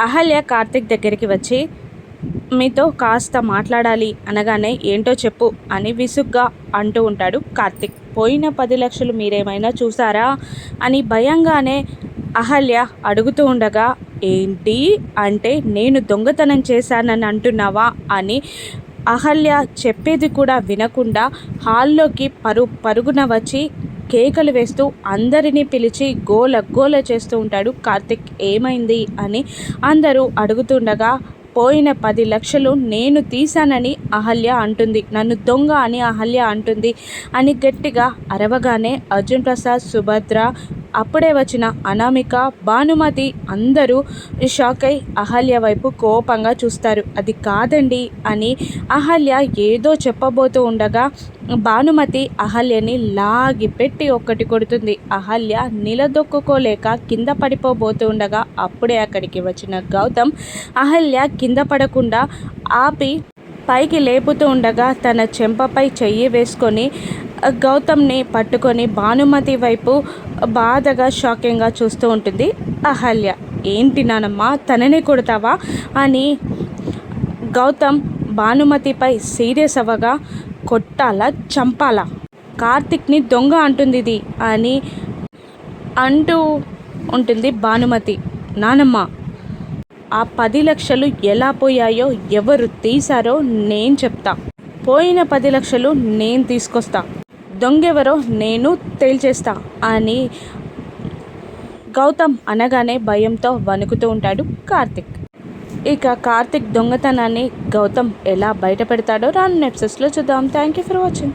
అహల్య కార్తిక్ దగ్గరికి వచ్చి మీతో కాస్త మాట్లాడాలి అనగానే ఏంటో చెప్పు అని విసుగ్గా అంటూ ఉంటాడు కార్తిక్. పోయిన పది లక్షలు మీరేమైనా చూసారా? అని భయంగానే అహల్య అడుగుతూ ఉండగా ఏంటి? అంటే నేను దొంగతనం చేశానని అంటున్నావా? అని అహల్య చెప్పేది కూడా వినకుండా హాల్లోకి పరు పరుగున వచ్చి కేకలు వేస్తూ అందరినీ పిలిచి గోల గోల చేస్తూ ఉంటాడు. కార్తిక్ ఏమైంది అని అందరూ అడుగుతుండగా పోయిన పది లక్షలు నేను తీశానని అహల్య అంటుంది. నన్ను దొంగ అని అహల్య అంటుంది. అని గట్టిగా అరవగానే అర్జున్ ప్రసాద్ సుభద్ర అప్పుడే వచ్చిన అనామిక భానుమతి అందరూ షాక్ అయి అహల్య వైపు కోపంగా చూస్తారు. అది కాదండి అని అహల్య ఏదో చెప్పబోతూ ఉండగా భానుమతి అహల్యని లాగి పెట్టి ఒక్కటి కొడుతుంది. అహల్య నిలదొక్కుకోలేక కింద పడిపోబోతూ ఉండగా అప్పుడే అక్కడికి వచ్చిన గౌతమ్ అహల్య కింద పడకుండా ఆపి పైకి లేపుతూ ఉండగా తన చెంపపై చెయ్యి వేసుకొని గౌతమ్ని పట్టుకొని భానుమతి వైపు బాధగా షాకింగ్గా చూస్తూ ఉంటుంది. అహల్య ఏంటి నానమ్మ తననే కొడతావా? అని గౌతమ్ భానుమతిపై సీరియస్ అవ్వగా కొట్టాలా చంపాలా? కార్తిక్ని దొంగ అంటుంది ఇది అని అంటూ ఉంటుంది భానుమతి. నానమ్మ ఆ పది లక్షలు ఎలా పోయాయో ఎవరు తీశారో నేను చెప్తా. పోయిన పది లక్షలు నేను తీసుకొస్తా. దొంగెవరో నేను తేల్చేస్తా అని గౌతమ్ అనగానే భయంతో వణుకుతూ ఉంటాడు కార్తిక్. ఇక కార్తిక్ దొంగతనాన్ని గౌతమ్ ఎలా బయటపెడతాడో రాను నెప్సెస్లో చూద్దాం. Thank you for watching